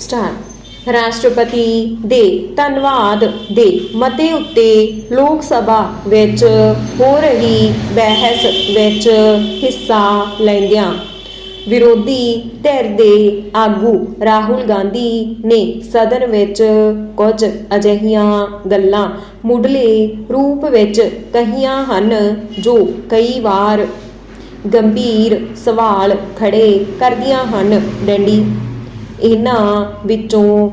Star ਰਾਸ਼ਟਰਪਤੀ ਦੇ ਧੰਨਵਾਦ ਦੇ ਮਤੇ ਉੱਤੇ ਲੋਕ ਸਭਾ ਵਿੱਚ ਹੋ ਰਹੀ ਬਹਿਸ ਵਿੱਚ ਹਿੱਸਾ ਲੈਂਦਿਆਂ ਵਿਰੋਧੀ ਧਿਰ ਦੇ ਆਗੂ ਰਾਹੁਲ ਗਾਂਧੀ ਨੇ ਸਦਨ ਵਿੱਚ ਕੁਝ ਅਜਿਹੀਆਂ ਗੱਲਾਂ ਮੁੱਢਲੇ ਰੂਪ ਵਿੱਚ ਕਹੀਆਂ ਹਨ ਜੋ ਕਈ ਵਾਰ ਗੰਭੀਰ ਸਵਾਲ ਖੜੇ ਕਰਦੀਆਂ ਹਨ। ਡੰਡੀ ਇਹਨਾਂ ਵਿੱਚੋਂ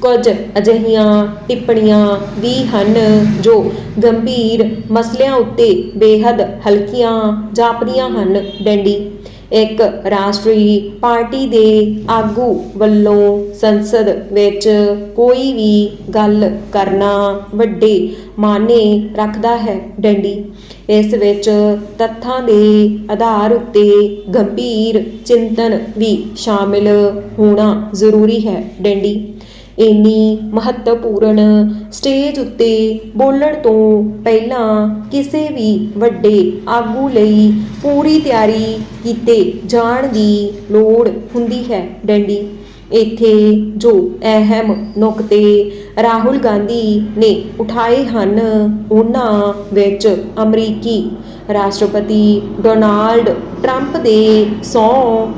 ਕੁਝ ਅਜਿਹੀਆਂ ਟਿੱਪਣੀਆਂ ਵੀ ਹਨ ਜੋ ਗੰਭੀਰ ਮਸਲਿਆਂ ਉੱਤੇ ਬੇਹੱਦ ਹਲਕੀਆਂ ਜਾਪਦੀਆਂ ਹਨ, ਡੈਂਡੀ। ਇੱਕ ਰਾਸ਼ਟਰੀ ਪਾਰਟੀ ਦੇ ਆਗੂ ਵੱਲੋਂ ਸੰਸਦ ਵਿੱਚ ਕੋਈ ਵੀ ਗੱਲ ਕਰਨਾ ਵੱਡੇ ਮਾਨੇ ਰੱਖਦਾ ਹੈ ਡੈਂਡੀ। ਇਸ ਵਿੱਚ ਤੱਥਾਂ ਦੇ ਆਧਾਰ ਉੱਤੇ ਗੰਭੀਰ ਚਿੰਤਨ ਵੀ ਸ਼ਾਮਿਲ ਹੋਣਾ ਜ਼ਰੂਰੀ ਹੈ ਡੈਂਡੀ। ਇੰਨੀ ਮਹੱਤਵਪੂਰਨ ਸਟੇਜ ਉੱਤੇ ਬੋਲਣ ਤੋਂ ਪਹਿਲਾਂ ਕਿਸੇ ਵੀ ਵੱਡੇ ਆਗੂ ਲਈ ਪੂਰੀ ਤਿਆਰੀ ਕੀਤੇ ਜਾਣ ਦੀ ਲੋੜ ਹੁੰਦੀ ਹੈ, ਡੈਂਡੀ। ਇੱਥੇ ਜੋ ਅਹਿਮ ਨੁਕਤੇ ਰਾਹੁਲ ਗਾਂਧੀ ਨੇ ਉਠਾਏ ਹਨ, ਉਹਨਾਂ ਵਿੱਚ ਅਮਰੀਕੀ ਰਾਸ਼ਟਰਪਤੀ ਡੋਨਾਲਡ ਟਰੰਪ ਦੇ ਸੌ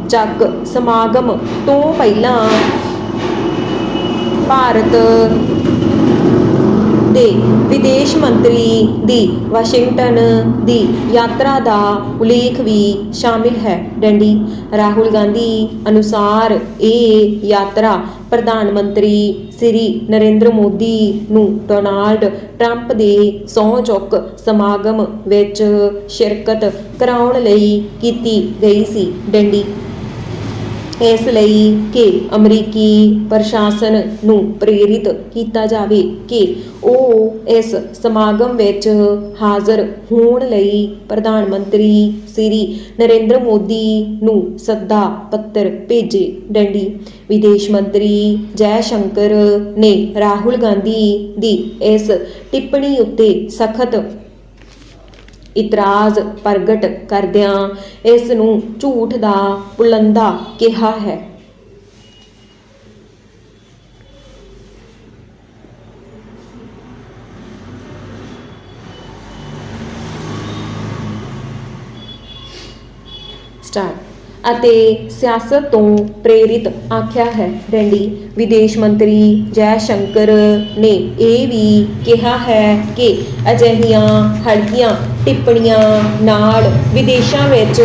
ਚੱਕ ਸਮਾਗਮ ਤੋਂ ਪਹਿਲਾਂ ਭਾਰਤ ਦੇ ਵਿਦੇਸ਼ ਮੰਤਰੀ ਦੀ, ਵਾਸ਼ਿੰਗਟਨ ਦੀ ਯਾਤਰਾ ਦਾ ਉਲੇਖ ਵੀ ਸ਼ਾਮਿਲ ਹੈ। ਡੰਡੀ, ਰਾਹੁਲ ਗਾਂਧੀ ਅਨੁਸਾਰ ਇਹ ਯਾਤਰਾ ਪ੍ਰਧਾਨ ਮੰਤਰੀ ਸ੍ਰੀ ਨਰਿੰਦਰ ਮੋਦੀ ਨੂੰ ਡੋਨਾਲਡ ਟਰੰਪ ਦੇ ਸਹੁੰ ਚੁੱਕ ਸਮਾਗਮ ਵਿੱਚ ਸ਼ਿਰਕਤ ਕਰਾਉਣ ਲਈ ਕੀਤੀ ਗਈ ਸੀ। ਡੰਡੀ ਇਸ ਲਈ ਕਿ ਅਮਰੀਕੀ ਪ੍ਰਸ਼ਾਸਨ ਨੂੰ ਪ੍ਰੇਰਿਤ ਕੀਤਾ ਜਾਵੇ ਕਿ ਉਹ ਇਸ ਸਮਾਗਮ ਵਿੱਚ ਹਾਜ਼ਰ ਹੋਣ ਲਈ ਪ੍ਰਧਾਨ ਮੰਤਰੀ ਸ੍ਰੀ ਨਰਿੰਦਰ ਮੋਦੀ ਨੂੰ ਸੱਦਾ ਪੱਤਰ ਭੇਜੇ। ਡੰਡੀ ਵਿਦੇਸ਼ ਮੰਤਰੀ ਜੈ ਸ਼ੰਕਰ ਨੇ ਰਾਹੁਲ ਗਾਂਧੀ ਦੀ ਇਸ ਟਿੱਪਣੀ ਉੱਤੇ ਸਖਤ ਇਤਰਾਜ਼ ਪ੍ਰਗਟ ਕਰਦਿਆਂ ਇਸ ਨੂੰ ਝੂਠ ਦਾ ਪੁਲੰਦਾ ਕਿਹਾ ਹੈ। ਸਟਾਰਟ। ਅਤੇ ਸਿਆਸਤ ਤੋਂ ਪ੍ਰੇਰਿਤ ਆਖਿਆ ਹੈ। ਰੈਂਡੀ ਵਿਦੇਸ਼ ਮੰਤਰੀ ਜੈ ਸ਼ੰਕਰ ਨੇ ਇਹ ਵੀ ਕਿਹਾ ਹੈ ਕਿ ਅਜਿਹੀਆਂ ਹਲਕੀਆਂ ਟਿੱਪਣੀਆਂ ਨਾਲ ਵਿਦੇਸ਼ਾਂ ਵਿੱਚ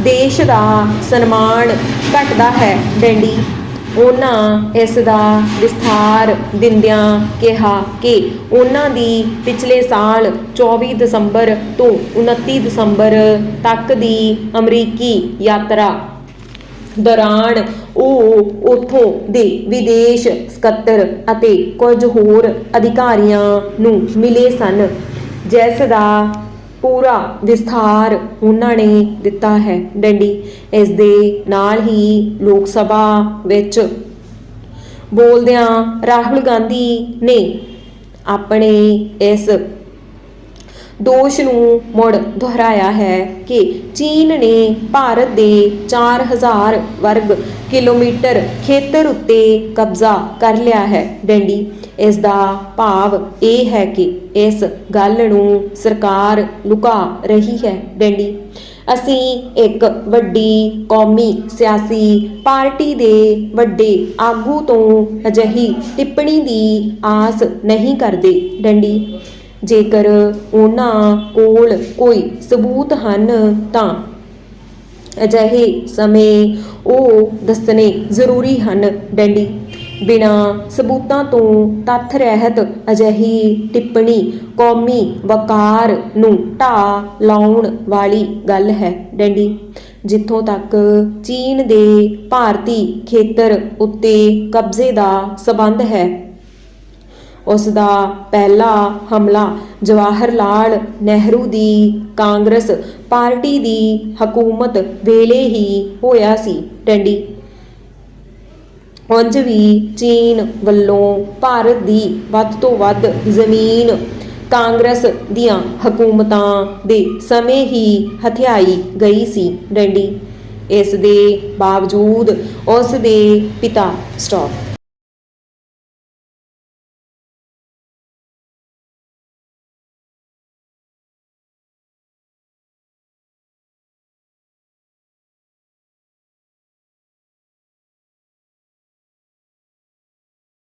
ਦੇਸ਼ ਦਾ ਸਨਮਾਨ ਘਟਦਾ ਹੈ। ਡੈਂਡੀ ਉਹਨਾਂ ਇਸ ਦਾ ਵਿਸਥਾਰ ਦਿੰਦਿਆਂ ਕਿਹਾ ਕਿ ਉਹਨਾਂ ਦੀ ਪਿਛਲੇ ਸਾਲ 24 ਦਸੰਬਰ ਤੋਂ 29 ਦਸੰਬਰ ਤੱਕ ਦੀ ਅਮਰੀਕੀ ਯਾਤਰਾ ਦੌਰਾਨ ਉਹ ਉਥੋਂ ਦੇ ਵਿਦੇਸ਼ ਸਕੱਤਰ ਅਤੇ ਕੁਝ ਹੋਰ ਅਧਿਕਾਰੀਆਂ ਨੂੰ ਮਿਲੇ ਸਨ, ਜਿਸ ਦਾ ਪੂਰਾ ਵਿਸਥਾਰ ਉਹਨਾਂ ਨੇ ਦਿੱਤਾ ਹੈ। ਡੰਡੀ, ਇਸ ਦੇ ਨਾਲ ਹੀ ਲੋਕ ਸਭਾ ਵਿੱਚ ਬੋਲਦਿਆਂ ਰਾਹੁਲ ਗਾਂਧੀ ਨੇ ਆਪਣੇ ਇਸ ਦੋਸ਼ ਨੂੰ ਮੁੜ ਦੁਹਰਾਇਆ ਹੈ ਕਿ ਚੀਨ ਨੇ ਭਾਰਤ ਦੇ 4000 ਵਰਗ ਕਿਲੋਮੀਟਰ ਖੇਤਰ ਉੱਤੇ ਕਬਜ਼ਾ ਕਰ ਲਿਆ ਹੈ। ਡੈਂਡੀ, ਇਸ ਦਾ ਭਾਵ ਇਹ ਹੈ ਕਿ ਇਸ ਗੱਲ ਨੂੰ ਸਰਕਾਰ ਲੁਕਾ ਰਹੀ ਹੈ। ਡੈਂਡੀ, ਅਸੀਂ ਇੱਕ ਵੱਡੀ ਕੌਮੀ ਸਿਆਸੀ ਪਾਰਟੀ ਦੇ ਵੱਡੇ ਆਗੂ ਤੋਂ ਅਜਿਹੀ ਟਿੱਪਣੀ ਦੀ ਆਸ ਨਹੀਂ ਕਰਦੇ। ਡੰਡੀ ਜੇਕਰ ਉਹਨਾਂ ਕੋਲ ਕੋਈ ਸਬੂਤ ਹਨ ਤਾਂ ਅਜਿਹੇ ਸਮੇਂ ਉਹ ਦੱਸਣੇ ਜ਼ਰੂਰੀ ਹਨ। ਡੈਂਡੀ, ਬਿਨਾ ਸਬੂਤਾਂ ਤੋਂ ਤੱਥ ਰਹਿਤ ਅਜਿਹੀ ਟਿੱਪਣੀ ਕੌਮੀ ਵਕਾਰ ਨੂੰ ਢਾ ਲਾਉਣ ਵਾਲੀ ਗੱਲ ਹੈ। ਡੈਂਡੀ, ਜਿੱਥੋਂ ਤੱਕ ਚੀਨ ਦੇ ਭਾਰਤੀ ਖੇਤਰ ਉੱਤੇ ਕਬਜ਼ੇ ਦਾ ਸਬੰਧ ਹੈ ਉਸ ਦਾ ਪਹਿਲਾ ਹਮਲਾ ਜਵਾਹਰ ਲਾਲ ਨਹਿਰੂ ਦੀ ਕਾਂਗਰਸ ਪਾਰਟੀ ਦੀ ਹਕੂਮਤ ਵੇਲੇ ਹੀ ਹੋਇਆ ਸੀ। ਟੰਡੀ। ਉਂਝ ਵੀ ਚੀਨ ਵੱਲੋਂ ਭਾਰਤ ਦੀ ਵੱਧ ਤੋਂ ਵੱਧ ਜ਼ਮੀਨ ਕਾਂਗਰਸ ਦੀਆਂ ਹਕੂਮਤਾਂ ਦੇ ਸਮੇਂ ਹੀ ਹਥਿਆਈ ਗਈ ਸੀ। ਡੰਡੀ ਇਸ ਦੇ ਬਾਵਜੂਦ ਉਸ ਦੇ ਪਿਤਾ ਸਟਾਪ